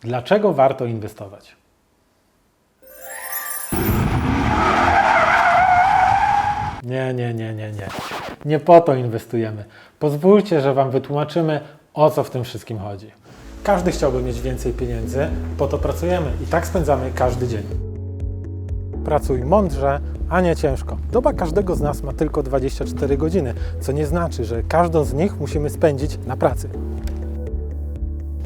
Dlaczego warto inwestować? Nie, nie, nie, nie, nie. Nie po to inwestujemy. Pozwólcie, że Wam wytłumaczymy, o co w tym wszystkim chodzi. Każdy chciałby mieć więcej pieniędzy, po to pracujemy i tak spędzamy każdy dzień. Pracuj mądrze, a nie ciężko. Doba każdego z nas ma tylko 24 godziny, co nie znaczy, że każdą z nich musimy spędzić na pracy.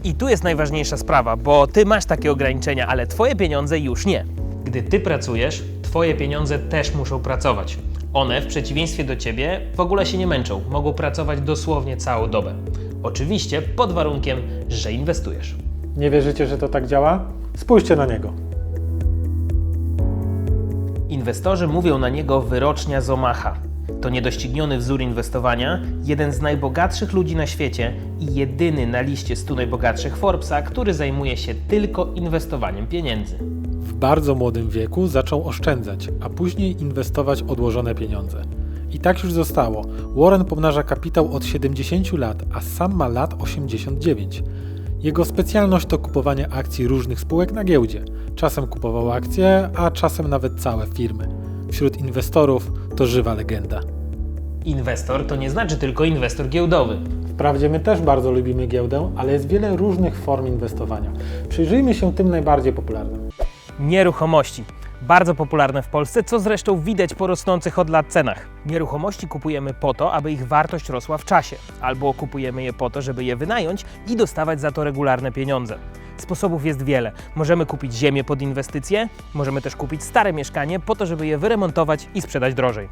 I tu jest najważniejsza sprawa, bo ty masz takie ograniczenia, ale twoje pieniądze już nie. Gdy ty pracujesz, twoje pieniądze też muszą pracować. One, w przeciwieństwie do ciebie, w ogóle się nie męczą. Mogą pracować dosłownie całą dobę. Oczywiście pod warunkiem, że inwestujesz. Nie wierzycie, że to tak działa? Spójrzcie na niego. Inwestorzy mówią na niego wyrocznia z Omaha. To niedościgniony wzór inwestowania, jeden z najbogatszych ludzi na świecie i jedyny na liście 100 najbogatszych Forbesa, który zajmuje się tylko inwestowaniem pieniędzy. W bardzo młodym wieku zaczął oszczędzać, a później inwestować odłożone pieniądze. I tak już zostało. Warren pomnaża kapitał od 70 lat, a sam ma lat 89. Jego specjalność to kupowanie akcji różnych spółek na giełdzie. Czasem kupował akcje, a czasem nawet całe firmy. Wśród inwestorów to żywa legenda. Inwestor to nie znaczy tylko inwestor giełdowy. Wprawdzie my też bardzo lubimy giełdę, ale jest wiele różnych form inwestowania. Przyjrzyjmy się tym najbardziej popularnym. Nieruchomości. Bardzo popularne w Polsce, co zresztą widać po rosnących od lat cenach. Nieruchomości kupujemy po to, aby ich wartość rosła w czasie, albo kupujemy je po to, żeby je wynająć i dostawać za to regularne pieniądze. Sposobów jest wiele. Możemy kupić ziemię pod inwestycje, możemy też kupić stare mieszkanie po to, żeby je wyremontować i sprzedać drożej.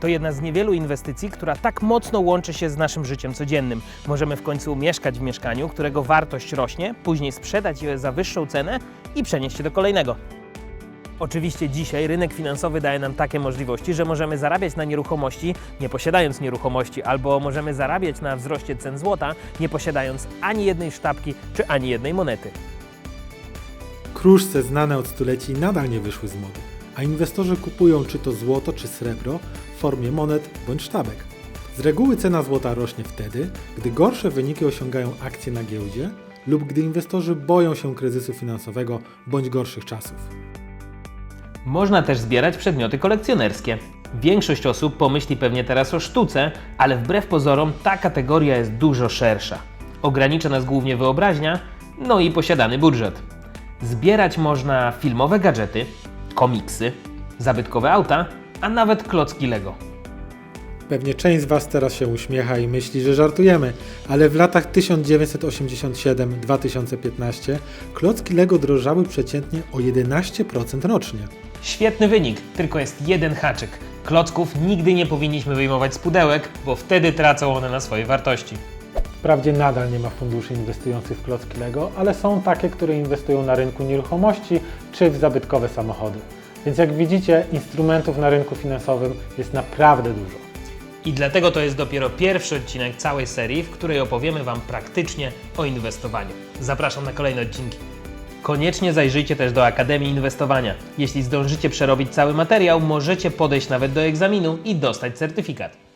To jedna z niewielu inwestycji, która tak mocno łączy się z naszym życiem codziennym. Możemy w końcu mieszkać w mieszkaniu, którego wartość rośnie, później sprzedać je za wyższą cenę i przenieść się do kolejnego. Oczywiście dzisiaj rynek finansowy daje nam takie możliwości, że możemy zarabiać na nieruchomości, nie posiadając nieruchomości, albo możemy zarabiać na wzroście cen złota, nie posiadając ani jednej sztabki czy ani jednej monety. Kruszce znane od stuleci nadal nie wyszły z mody, a inwestorzy kupują czy to złoto, czy srebro w formie monet bądź sztabek. Z reguły cena złota rośnie wtedy, gdy gorsze wyniki osiągają akcje na giełdzie lub gdy inwestorzy boją się kryzysu finansowego bądź gorszych czasów. Można też zbierać przedmioty kolekcjonerskie. Większość osób pomyśli pewnie teraz o sztuce, ale wbrew pozorom ta kategoria jest dużo szersza. Ogranicza nas głównie wyobraźnia, no i posiadany budżet. Zbierać można filmowe gadżety, komiksy, zabytkowe auta, a nawet klocki Lego. Pewnie część z Was teraz się uśmiecha i myśli, że żartujemy, ale w latach 1987-2015 klocki Lego drożały przeciętnie o 11% rocznie. Świetny wynik, tylko jest jeden haczyk. Klocków nigdy nie powinniśmy wyjmować z pudełek, bo wtedy tracą one na swojej wartości. Wprawdzie nadal nie ma funduszy inwestujących w klocki Lego, ale są takie, które inwestują na rynku nieruchomości czy w zabytkowe samochody. Więc jak widzicie, instrumentów na rynku finansowym jest naprawdę dużo. I dlatego to jest dopiero pierwszy odcinek całej serii, w której opowiemy Wam praktycznie o inwestowaniu. Zapraszam na kolejne odcinki. Koniecznie zajrzyjcie też do Akademii Inwestowania. Jeśli zdążycie przerobić cały materiał, możecie podejść nawet do egzaminu i dostać certyfikat.